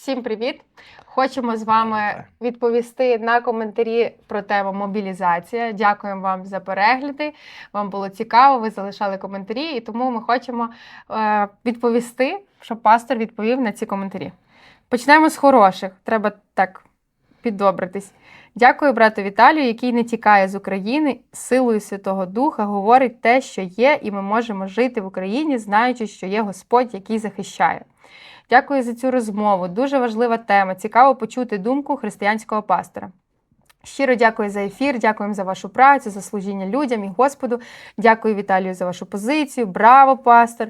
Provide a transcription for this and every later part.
Всім привіт! Хочемо з вами відповісти на коментарі про тему мобілізація. Дякуємо вам за перегляди. Вам було цікаво, ви залишали коментарі, і тому ми хочемо е, відповісти, щоб пастор відповів на ці коментарі. Почнемо з хороших. Треба так піддобритись. Дякую брату Віталію, який не тікає з України силою Святого Духа, говорить те, що є, і ми можемо жити в Україні, знаючи, що є Господь, який захищає. Дякую за цю розмову. Дуже важлива тема. Цікаво почути думку християнського пастора. Щиро дякую за ефір, дякуємо за вашу працю, за служіння людям і Господу. Дякую Віталію за вашу позицію. Браво, пастор!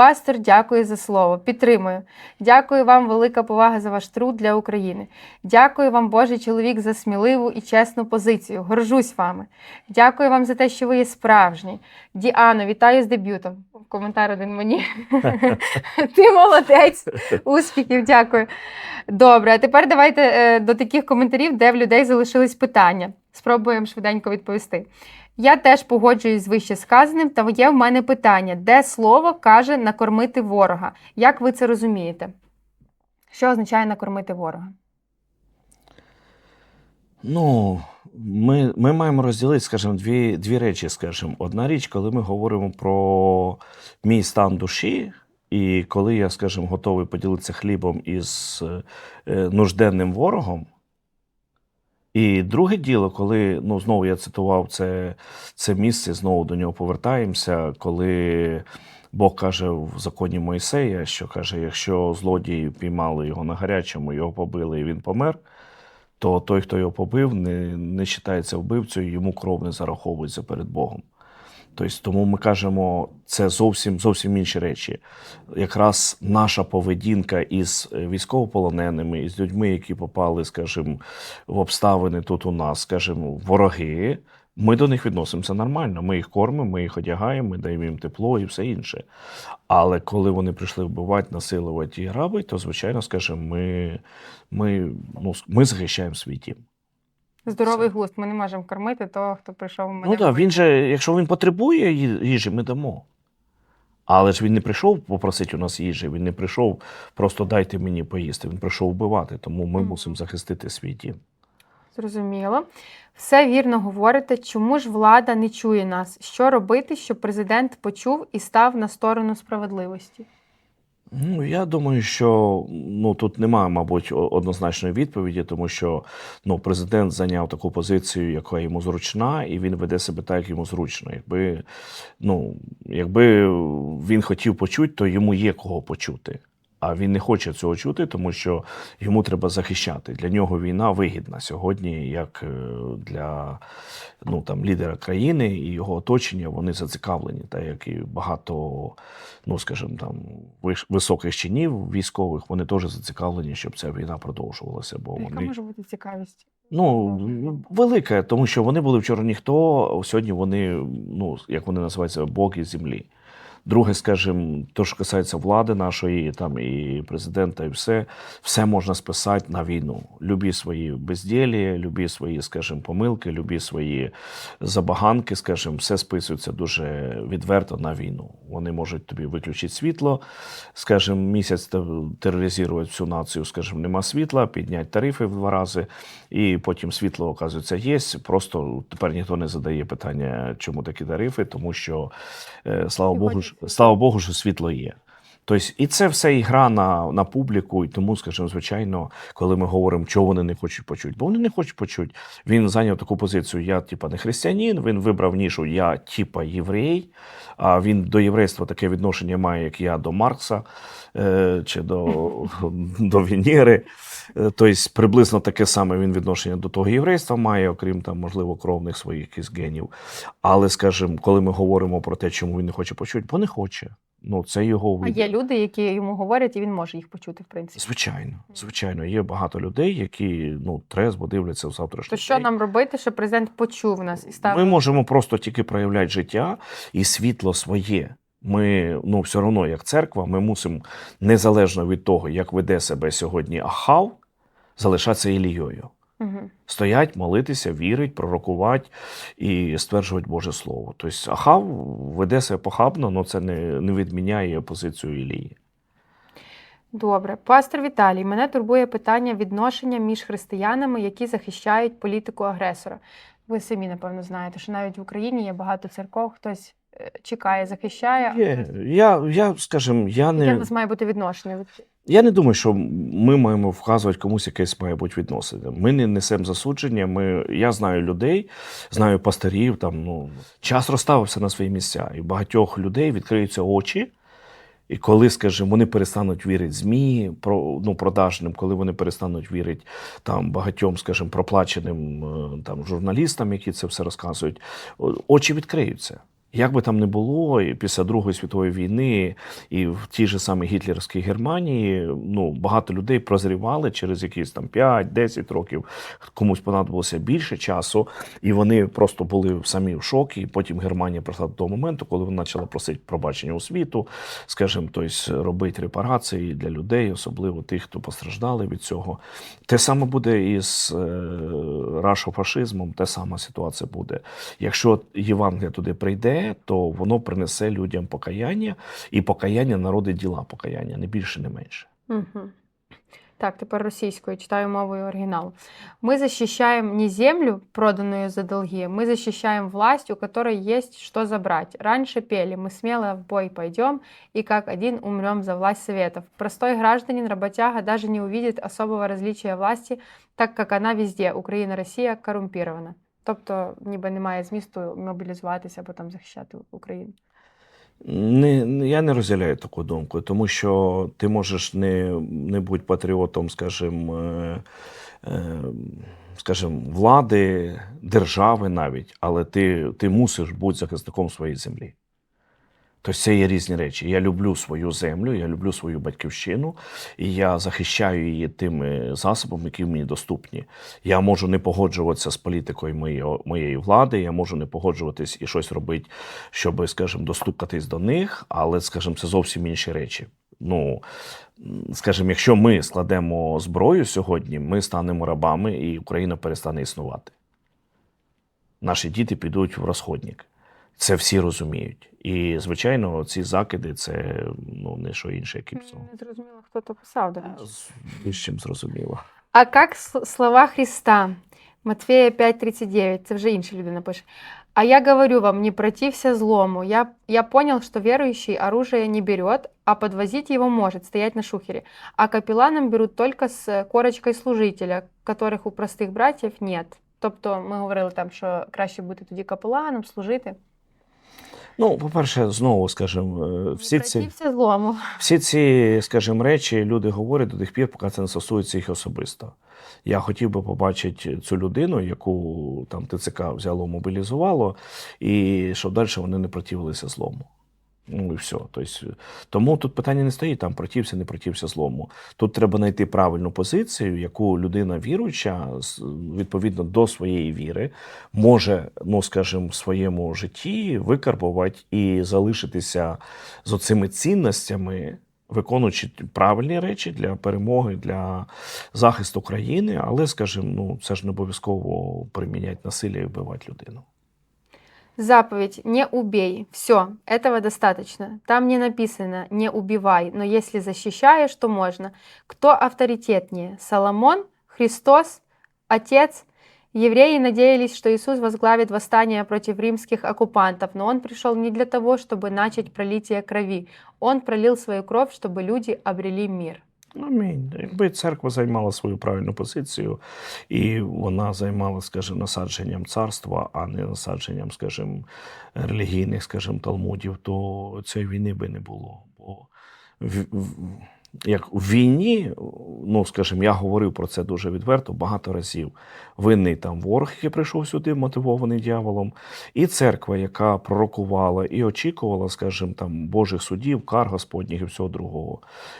Пастор, дякую за слово. Підтримую. Дякую вам, велика повага за ваш труд для України. Дякую вам, Божий чоловік, за сміливу і чесну позицію. Горжусь вами. Дякую вам за те, що ви є справжні. Діано, вітаю з дебютом. Коментар один мені. Ти молодець. Успіхів, дякую. Добре, а тепер давайте е, до таких коментарів, де в людей залишились питання. Спробуємо швиденько відповісти. Я теж погоджуюсь з вище сказаним, та є в мене питання, де слово каже накормити ворога. Як ви це розумієте? Що означає накормити ворога? Ну, ми, ми маємо розділити, скажімо, дві, дві речі. Скажімо. Одна річ, коли ми говоримо про мій стан душі, і коли я, скажімо, готовий поділитися хлібом із е, нужденним ворогом. І друге діло, коли ну, знову я цитував це, це місце, знову до нього повертаємося, коли Бог каже в законі Мойсея, що каже: якщо злодії піймали його на гарячому, його побили і він помер, то той, хто його побив, не, не вбивцею, йому кров не зараховується перед Богом. Тобто, тому ми кажемо, це зовсім зовсім інші речі. Якраз наша поведінка із е, військовополоненими, із людьми, які попали, скажімо, в обставини тут у нас, скажімо, вороги. Ми до них відносимося нормально. Ми їх кормимо, ми їх одягаємо, ми даємо їм тепло і все інше. Але коли вони прийшли вбивати, насилувати і грабити, то звичайно, скажімо, ми, ми, ну, ми захищаємо свій дім. Здоровий Це- глузд. Ми не можемо кормити того, хто прийшов у мене. Ну так, він же, якщо він потребує їжі, ми дамо. Але ж він не прийшов попросити у нас їжі, він не прийшов просто дайте мені поїсти. Він прийшов вбивати, тому ми Мгм. мусимо захистити свій дім. Зрозуміло. Все вірно говорите. Чому ж влада не чує нас? Що робити, щоб президент почув і став на сторону справедливості? Ну, я думаю, що ну, тут немає, мабуть, однозначної відповіді, тому що ну, президент зайняв таку позицію, яка йому зручна, і він веде себе так, як йому зручно. Якби, ну, якби він хотів почути, то йому є кого почути. А він не хоче цього чути, тому що йому треба захищати. Для нього війна вигідна сьогодні, як е, для ну, там, лідера країни і його оточення, вони зацікавлені, так як і багато, ну скажімо, там високих чинів військових, вони теж зацікавлені, щоб ця війна продовжувалася. Бо Яка вони може бути цікавість? ну велика, тому що вони були вчора ніхто, а сьогодні вони, ну як вони називаються, боги землі. Друге, скажімо, то, що касається влади нашої, там і президента, і все, все можна списати на війну. Любі свої безділі, любі свої, скажімо, помилки, любі свої забаганки, скажімо, все списується дуже відверто на війну. Вони можуть тобі виключити світло, скажімо, місяць те- тероризувати всю націю, скажімо, нема світла, підняти тарифи в два рази, і потім світло, оказується, є. Просто тепер ніхто не задає питання, чому такі тарифи, тому що, е, слава Богу, слава Богу, що світло є. Тобто, і це все ігра на, на публіку, і тому, скажімо, звичайно, коли ми говоримо, чого вони не хочуть почути, бо вони не хочуть почути. Він зайняв таку позицію: я, типа, не християнин, він вибрав нішу, я, типа, єврей. А він до єврейства таке відношення має, як я до Маркса е, чи до, до Венери. Е, Тобто, приблизно таке саме він відношення до того єврейства має, окрім там, можливо, кровних своїх генів. Але, скажімо, коли ми говоримо про те, чому він не хоче почути, бо не хоче. Ну, це його А є люди, які йому говорять, і він може їх почути, в принципі. Звичайно, звичайно, є багато людей, які ну трезво дивляться в завтрашній То що день. нам робити, щоб президент почув нас і став Ми можемо просто тільки проявляти життя і світло своє. Ми, ну, все одно, як церква, ми мусимо, незалежно від того, як веде себе сьогодні Ахав, залишатися Ілією. Угу. Стоять, молитися, вірить, пророкувати і стверджувати Боже Слово. Тобто Ахав веде себе похабно, але це не, не відміняє позицію Ілії. Добре, пастор Віталій, мене турбує питання відношення між християнами, які захищають політику агресора. Ви самі, напевно, знаєте, що навіть в Україні є багато церков, хтось е, чекає, захищає. Є. Я, я скажімо, я Яке в не, нас має бути відношення? Я не думаю, що ми маємо вказувати комусь якесь має бути відносини. Ми не несемо засудження. Ми, я знаю людей, знаю пастирів. Там, ну, час розставився на свої місця, і багатьох людей відкриються очі. І коли, скажімо, вони перестануть вірити ЗМІ про, ну, продажним, коли вони перестануть вірити там, багатьом, скажімо, проплаченим е, там, журналістам, які це все розказують, очі відкриються. Як би там не було, і після Другої світової війни, і в тій же самій гітлерській Германії, ну, багато людей прозрівали через якісь там 5-10 років, комусь понадобилося більше часу, і вони просто були самі в шокі. Потім Германія прийшла до того моменту, коли вона почала просити пробачення у світу, скажімо, тобто робити репарації для людей, особливо тих, хто постраждали від цього. Те саме буде і з е, рашофашизмом, те сама ситуація буде. Якщо Євангелія туди прийде, то воно принесе людям покаяння, і покаяння народить діла покаяння, не більше, не менше. Угу. Так, тепер російською читаю мовою оригіналу. Мы защищаем не землю, проданную за долги, мы защищаем власть, у которой есть что забрать. Раньше пели «Мы смело в бой пойдем и как один умрем за власть советов». Простой гражданин, работяга даже не увидит особого различия власти, так как она везде, Україна, Росія, корумпірована. Тобто, ніби немає змісту мобілізуватися або там захищати Україну. Не, я не розділяю таку думку, тому що ти можеш не, не бути патріотом, скажімо, е, е, скажімо, влади, держави навіть, але ти, ти мусиш бути захисником своєї землі. Тобто це є різні речі. Я люблю свою землю, я люблю свою батьківщину, і я захищаю її тими засобами, які мені доступні. Я можу не погоджуватися з політикою моєї, влади, я можу не погоджуватись і щось робити, щоб, скажімо, достукатись до них, але, скажімо, це зовсім інші речі. Ну, скажімо, якщо ми складемо зброю сьогодні, ми станемо рабами, і Україна перестане існувати. Наші діти підуть в розходник. Це всі розуміють. І, звичайно, ці закиди це ну, не що інше, як і псо. Не зрозуміло, хто то писав, до речі. З чим зрозуміло. А как с- слова Христа? Матфея 5.39, це вже інша людина пише. А я говорю вам, не протився злому. Я, я понял, что верующий оружие не берет, а подвозить его может, стоять на шухере. А капелланом берут только з корочкой служителя, которых у простих братів нет. Тобто ми говорили там, що краще бути тоді капеланом, служити. Ну, по-перше, знову скажімо, е, всі ці, злому. всі ці, скажімо, речі люди говорять до тих пір, поки це не стосується їх особисто. Я хотів би побачити цю людину, яку там ТЦК взяло, мобілізувало, і щоб далі вони не противилися злому. Ну і все. Тобто, тому тут питання не стоїть там протився, не протився злому. Тут треба знайти правильну позицію, яку людина віруюча відповідно до своєї віри може, ну скажімо, в своєму житті викарбувати і залишитися з оцими цінностями, виконуючи правильні речі для перемоги, для захисту країни, але, скажімо, ну це ж не обов'язково приміняти насилля і вбивати людину. Заповедь «не убей». Все, этого достаточно. Там не написано «не убивай», но если защищаешь, то можно. Кто авторитетнее? Соломон? Христос? Отец? Евреи надеялись, что Иисус возглавит восстание против римских оккупантов, но Он пришел не для того, чтобы начать пролитие крови. Он пролил свою кровь, чтобы люди обрели мир. Амінь. Якби церква займала свою правильну позицію, і вона займала, скажімо, насадженням царства, а не насадженням, скажімо, релігійних, скажімо, талмудів, то цієї війни би не було. Бо в, в, війні, ну скажімо, я говорив про це дуже відверто багато разів. Винний там ворог, який прийшов сюди, мотивований дьяволом, і церква, яка пророкувала і очікувала, скажімо, там Божих судів, кар Господніх і всього другого.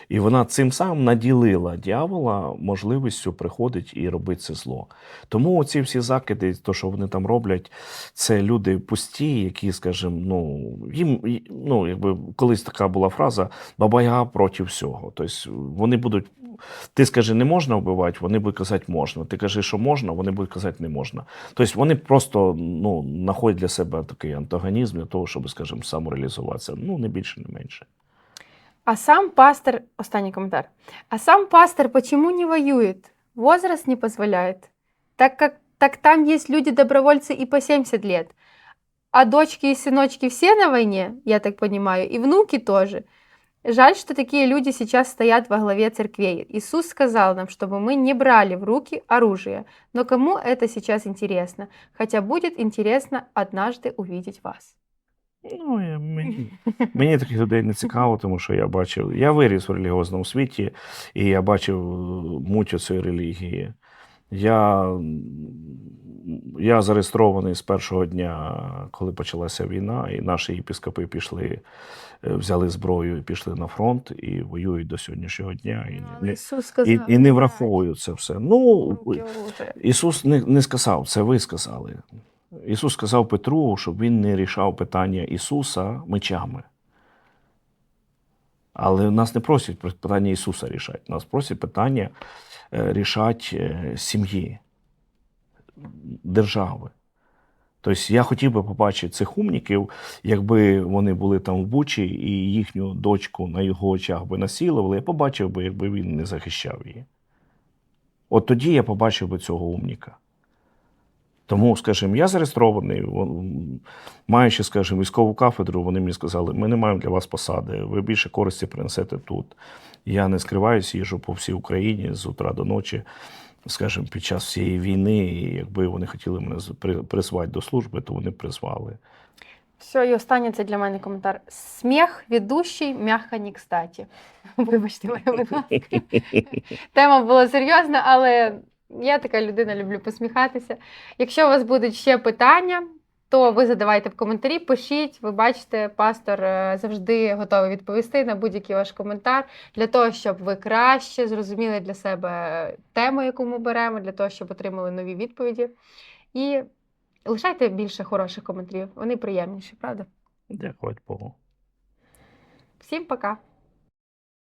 І вона цим самим наділила дьявола можливістю приходити і робити це зло. Тому ці всі закиди, то, що вони там роблять, це люди пусті, які, скажімо, ну, їм, ну, якби колись така була фраза баба-яга проти всього. Тобто вони будуть. Ти скажи, не можна вбивати, вони будуть казати можна. Ти кажи, що можна, вони будуть казати не можна. Тобто вони просто ну, знаходять для себе такий антагонізм для того, щоб, скажімо, самореалізуватися. Ну, не більше, не менше. А сам пастор, останній коментар. А сам пастор почему не воюет? Возраст не позволяет. Так как так там есть люди-добровольцы и по 70 лет. А дочки и сыночки все на войне, я так понимаю, и внуки тоже. Жаль, что такие люди сейчас стоят во главе церквей. Иисус сказал нам, чтобы мы не брали в руки оружие. Но кому это сейчас интересно? Хотя будет интересно однажды увидеть вас. Ну, я, мені, мені таких людей не цікаво, тому що я бачив, я виріс в релігіозному світі, і я бачив е, муть цієї релігії. Я, я зареєстрований з першого дня, коли почалася війна, і наші єпископи пішли, е, взяли зброю і пішли на фронт і воюють до сьогоднішнього дня. І, не, Иисус і, сказал, і не враховують це все. Ну. Ісус не, не сказав, це ви сказали. Ісус сказав Петру, щоб він не рішав питання Ісуса мечами. Але нас не просять питання Ісуса рішати. Нас просять питання е, рішати е, сім'ї, держави. Тобто я хотів би побачити цих умників, якби вони були там в Бучі і їхню дочку на його очах би насилували, я побачив би, якби він не захищав її. От тоді я побачив би цього умніка. Тому, скажімо, я зареєстрований, маючи, скажімо, військову кафедру, вони мені сказали, ми не маємо для вас посади, ви більше користі принесете тут. Я не скриваюся, їжджу по всій Україні з утра до ночі, скажімо, під час всієї війни, і якби вони хотіли мене призвати до служби, то вони призвали. Все, і останнє це для мене коментар. Сміх ведущий, м'яко не кстати. Вибачте будь ласка. Тема була серйозна, але я така людина, люблю посміхатися. Якщо у вас будуть ще питання, то ви задавайте в коментарі, пишіть. Ви бачите, пастор е, завжди готовий відповісти на будь-який ваш коментар для того, щоб ви краще зрозуміли для себе тему, яку ми беремо, для того, щоб отримали нові відповіді. І лишайте більше хороших коментарів. Вони приємніші, правда? Дякувати Богу. Всім пока!